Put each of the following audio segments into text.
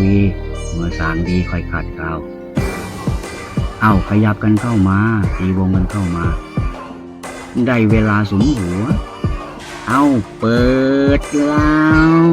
วีเมื่อสารดีค่อยขัดเกลาเอาขยับกันเข้ามาตีวงกันเข้ามา ได้เวลาสุมหัว เอาเปิดแล้ว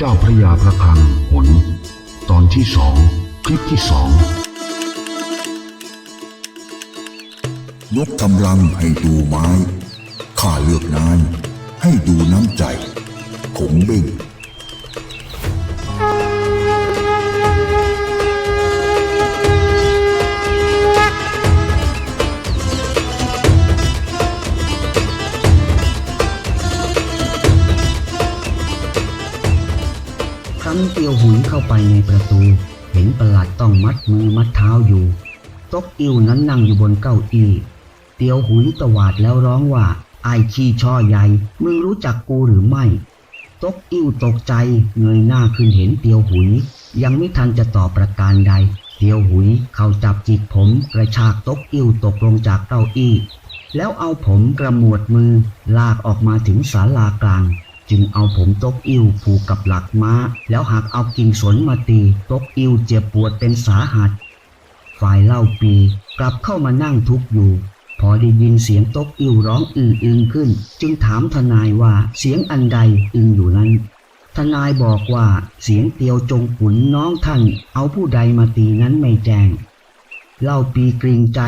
เจ้าพระยาพระคลังหนตอนที่สองคลิปที่สองยกกำลังให้ดูไม้ ข้าเลือกนาย ให้ดูน้ำใจ ขงเบ่ง รั้งเตียวหุยเข้าไปในประตู เห็นประหลัดต้องมัดมือมัดเท้าอยู่ ตกอิวนั้นนั่งอยู่บนเก้าอี้เตียวหุยตวาดแล้วร้องว่าไอ้ขี้ช่อใหญ่มึงรู้จักกูหรือไม่ ตกอิวตกใจเงยหน้าขึ้นเห็นเตียวหุย ยังไม่ทันจะตอบประการใด เตียวหุยเขาจับจิกผมกระชากตกอิวตกลงจากเก้าอี้ แล้วเอาผมกระหมวดมือลากออกมาถึงศาลากลาง จึงเอาผมตกอิวผูกกับหลักม้า แล้วหักเอากิ่งสนมาตี ตกอิวเจ็บปวดเป็นสาหัส ฝ่ายเล่าปีกลับเข้ามานั่งทุกข์อยู่ พอได้ยินเสียงตกอิวร้องอืออึงขึ้น จึงถามทนายว่าเสียงอันใดอึงอยู่นั้น ทนายบอกว่าเสียงเตียวจงขุนน้องท่าน เอาผู้ใดมาตีนั้นไม่แจ้งเล่าปีกริงใจ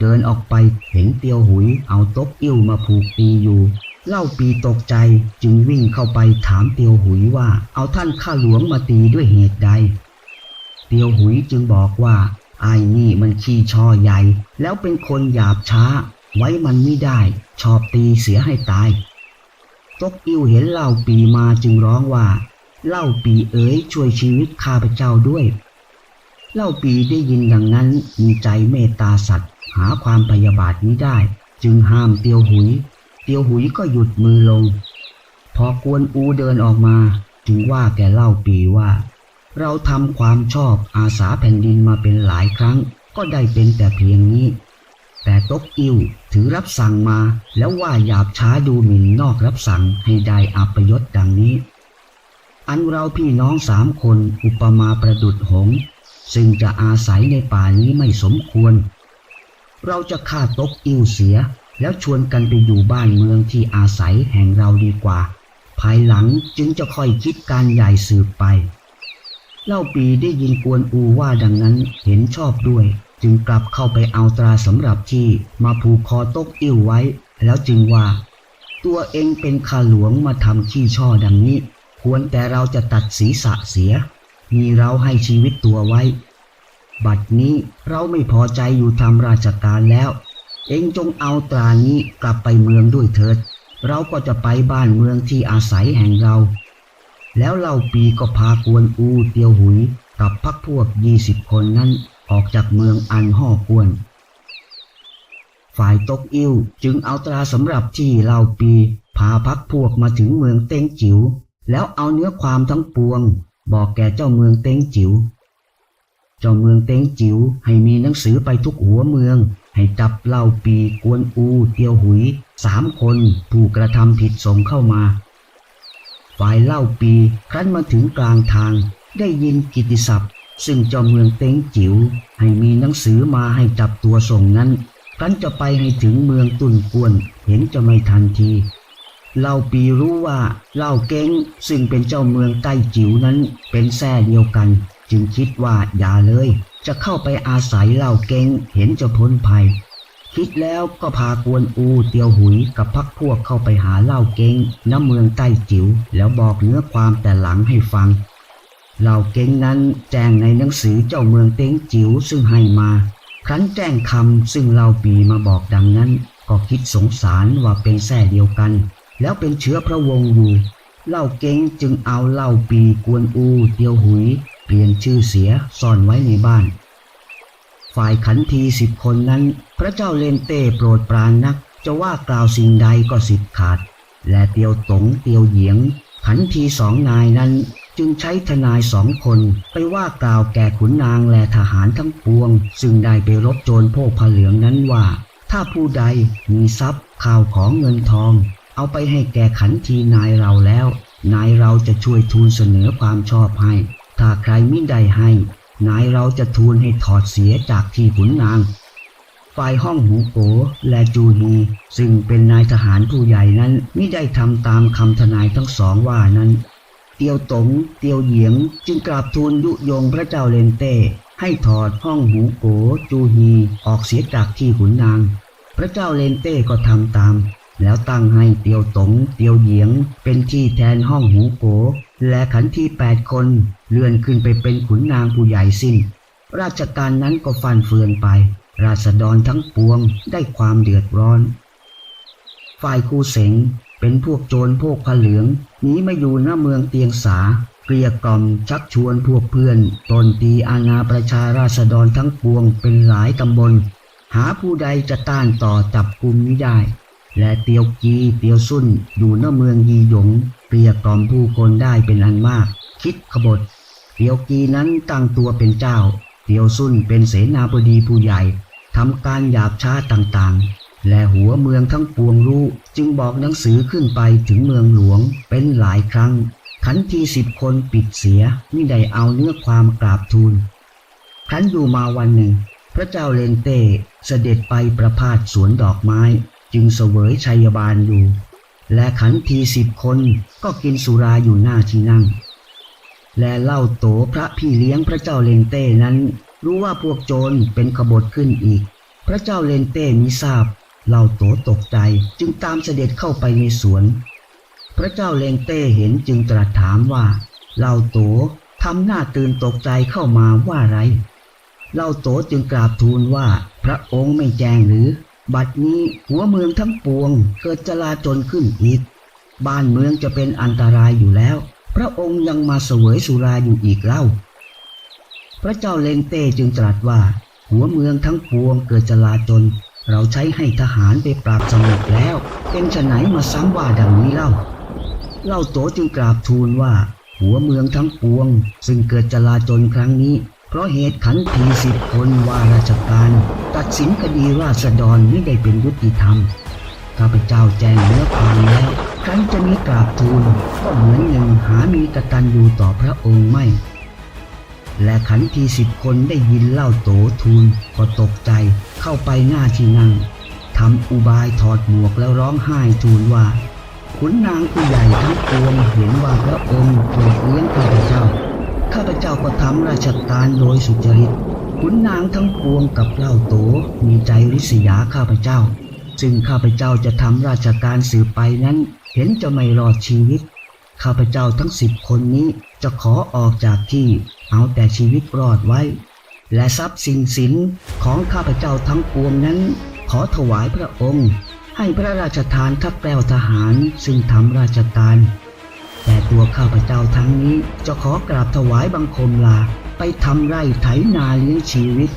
เดินออกไปเห็นเตียวหุยเอาตกอิ่วมาผูกตีอยู่ เล่าปีตกใจจึงวิ่งเข้าไปถามเตียวหุยว่าเอาท่านข้าหลวงมาตีด้วยเหตุใด เตียวหุยจึงบอกว่าไอ้นี่มันขี้ช่อใหญ่ แล้วเป็นคนหยาบช้า ไว้มันไม่ได้ ชอบตีเสียให้ตาย ตกอิวเห็นเล่าปีมาจึงร้องว่า เล่าปีเอ๋ยช่วยชีวิตข้าพเจ้าด้วย เล่าปีได้ยินดังนั้นมีใจเมตตาสัตว์ หาความพยาบาทมิได้ จึงห้ามเตียวหุย เตียวหุยก็หยุดมือลง พอกวนอูเดินออกมาจึงว่าแกเล่าปีว่า เราทำความชอบอาสาแผ่นดินมาเป็นหลายครั้ง ก็ได้เป็นแต่เพียงนี้ แต่ตกอิวถือรับสั่งมาแล้วว่าหยาบช้าดูหมิ่นนอกรับสั่งให้ได้อัปยศดังนี้ อันเราพี่น้องสามคนอุปมาประดุดหง ซึ่งจะอาศัยในป่านี้ไม่สมควร เราจะฆ่าตกอิวเสีย แล้วชวนกันไปอยู่บ้านเมืองที่อาศัยแห่งเราดีกว่า ภายหลังจึงจะค่อยคิดการใหญ่สืบไปเล่าปีได้ยินกวนอูว่าดังนั้นเห็นชอบด้วย จึงกลับเข้าไปเอาตราสำหรับที่มาผูกคอตกอิ่วไว้ แล้วจึงว่า ตัวเองเป็นข้าหลวงมาทำขี้ช่อดังนี้ ควรแต่เราจะตัดศีรษะเสีย มีเราให้ชีวิตตัวไว้ บัดนี้เราไม่พอใจอยู่ทำราชการแล้ว เองจงเอาตรานี้กลับไปเมืองด้วยเถิด เราก็จะไปบ้านเมืองที่อาศัยแห่งเรา แล้วเล่าปีก็พากวนอูเตียวหุยกับพักพวกยี่สิบคนนั้นออกจากเมืองอันห่อกวน ฝ่ายตกอิ้วจึงเอาตราสำหรับที่เล่าปีพาพักพวกมาถึงเมืองเต้งจิ๋วแล้วเอาเนื้อความทั้งปวง บอกแก่เจ้าเมืองเต้งจิ๋ว เจ้าเมืองเต้งจิ๋วให้มีหนังสือไปทุกหัวเมือง ให้จับเล่าปีกวนอูเตียวหุยสามคนผู้กระทำผิดส่งเข้ามา ฝ่ายเล่าปีครั้นมาถึงกลางทางได้ยินกิตติศัพท์ ซึ่งเจ้าเมืองเต็งจิ๋วให้มีหนังสือมาให้จับตัวส่งนั้น ครั้นจะไปให้ถึงเมืองตุนกวนเห็นจะไม่ทันทีเล่าปีรู้ว่าเล่าเก้งซึ่งเป็นเจ้าเมืองใต้จิ๋วนั้นเป็นแท่เดียวกัน จึงคิดว่าอย่าเลย จะเข้าไปอาศัยเหล่าเกงเห็นจะพ้นภัย คิดแล้วก็พากวนอูเตียวหุยกับพักพวกเข้าไปหาเหล่าเก้งณเมืองใต้จิ๋วแล้วบอกเนื้อความแต่หลังให้ฟังเหล่าเกงนั้นแจ้งในหนังสือเจ้าเมืองเต้งจิ๋วซึ่งให้มา ครั้นแจ้งคำซึ่งเหล่าปีมาบอกดังนั้น ก็คิดสงสารว่าเป็นแท่เดียวกัน แล้วเป็นเชื้อพระวงศ์อยู่เหล่าเกงจึงเอาเหล่าปีกวนอูเตียวหุย เปลี่ยนชื่อเสียซ่อนไว้ในบ้าน ฝ่ายขันทีสิบคนนั้น พระเจ้าเลนเต้โปรดปรานนัก จะว่ากล่าวสิ่งใดก็สิทธิ์ขาด และเตียวตงเตียวเหยียง ขันทีสองนายนั้นจึงใช้ทนายสองคนไปว่ากล่าวแก่ขุนนางและทหารทั้งปวง ซึ่งได้ไปรบโจรโพกผาเหลืองนั้นว่า ถ้าผู้ใดมีทรัพย์ข่าวของเงินทอง เอาไปให้แก่ขันทีนายเราแล้ว นายเราจะช่วยทูลเสนอความชอบให้ ถ้าใครไม่ได้ให้ นายเราจะทูลให้ถอดเสียจากที่ขุนนางฝ่ายห้องหูโกและจูฮีซึ่งเป็นนายทหารผู้ใหญ่นั้นไม่ได้ทำตามคำทนายทั้งสองว่านั้น เตียวตง เตียวเหยียง จึงกราบทูลยุยงพระเจ้าเลนเต้ให้ถอดห้องหูโกจูฮีออกเสียจากที่ขุนนาง พระเจ้าเลนเต้ก็ทำตาม แล้วตั้งให้เตียวตงเตียวเหยียง เป็นที่แทนห้องหูโกและขันที่แปดคนเลื่อนขึ้นไปเป็นขุนนางผู้ใหญ่สิ้น ราชการนั้นก็ฟันเฟือนไป ราษฎรทั้งปวงได้ความเดือดร้อน ฝ่ายคูเสงเป็นพวกโจรพวกผาเหลืองหนีมาอยู่หน้าเมืองเตียงสาเกลียกล่อมชักชวนพวกเพื่อนตนตีอาณาประชาราษฎรทั้งปวงเป็นหลายตำบล หาผู้ใดจะต้านต่อจับกลุ่มไม่ได้ และเตียวกีเตียวซุ่นอยู่หน้าเมืองยีหยงเกลียกล่อมผู้คนได้เป็นอันมาก คิดขบฏเตียวกีนั้นตั้งตัวเป็นเจ้า เตียวซุ่นเป็นเสนาบดีผู้ใหญ่ทำการหยาบช้าต่างๆ และหัวเมืองทั้งปวงรู้จึงบอกหนังสือขึ้นไปถึงเมืองหลวงเป็นหลายครั้ง ขันทีสิบคนปิดเสียไม่ได้เอาเนื้อความกราบทูลครั้นอยู่มาวันหนึ่ง พระเจ้าเลนเต้เสด็จไปประพาสสวนดอกไม้ จึงเสวยชัยบาลอยู่ และขันทีสิบคนก็กินสุราอยู่หน้าที่นั่ง และเล่าโตพระพี่เลี้ยงพระเจ้าเลนเต้นั้น รู้ว่าพวกโจรเป็นขบฏขึ้นอีก พระเจ้าเลนเต้มิทราบเล่าโตตกใจจึงตามเสด็จเข้าไปในสวน พระเจ้าเลนเต้เห็นจึงตรัสถามว่าเล่าโตทำหน้าตื่นตกใจเข้ามาว่าไรเล่าโตจึงกราบทูลว่าพระองค์ไม่แจ้งหรือ บัดนี้หัวเมืองทั้งปวงเกิดจลาจลขึ้นอีก บ้านเมืองจะเป็นอันตรายอยู่แล้ว พระองค์ยังมาเสวยสุราอยู่อีกเล่า พระเจ้าเลงเต้จึงตรัสว่า หัวเมืองทั้งปวงเกิดจลาจลเราใช้ให้ทหารไปปราบสงบแล้ว เป็นฉไหนมาซ้ำว่าดังนี้เล่า เล่าโตจึงกราบทูลว่า หัวเมืองทั้งปวง ซึ่งเกิดจลาจลครั้งนี้ เพราะเหตุขันทีสิบคนว่าราชการ ตัดสินคดีราษฎรไม่ได้เป็นยุติธรรมข้าพเจ้าแจ้งเนื้อความแล้วครั้นจะมีกราบทูลก็เหมือนหนึ่งหามีกตัญญูต่อพระองค์ไม่ และขันทีสิบคนได้ยินเล่าโตทูลก็ตกใจเข้าไปหน้าที่นั่งทำอุบายถอดหมวกแล้วร้องไห้ทูลว่าขุนนางผู้ใหญ่ทั้งปวงเห็นว่าพระองค์โปรดเลี้ยงข้าพเจ้า ข้าพเจ้าก็ทำราชการโดยสุจริตขุนนางทั้งปวงกับเล่าโตมีใจริษยาข้าพเจ้า ซึ่งข้าพเจ้าจะทำราชการสืบไปนั้น เห็นจะไม่รอดชีวิต ข้าพเจ้าทั้งสิบคนนี้จะขอออกจากที่เอาแต่ชีวิตรอดไว้ และทรัพย์สินสินของข้าพเจ้าทั้งปวงนั้น ขอถวายพระองค์ ให้พระราชทานทัพแปลวทหารซึ่งทำราชการ แต่ตัวข้าพเจ้าทั้งนี้จะขอกราบถวายบังคมลาไปทำไร่ไถนาเลี้ยงชีวิต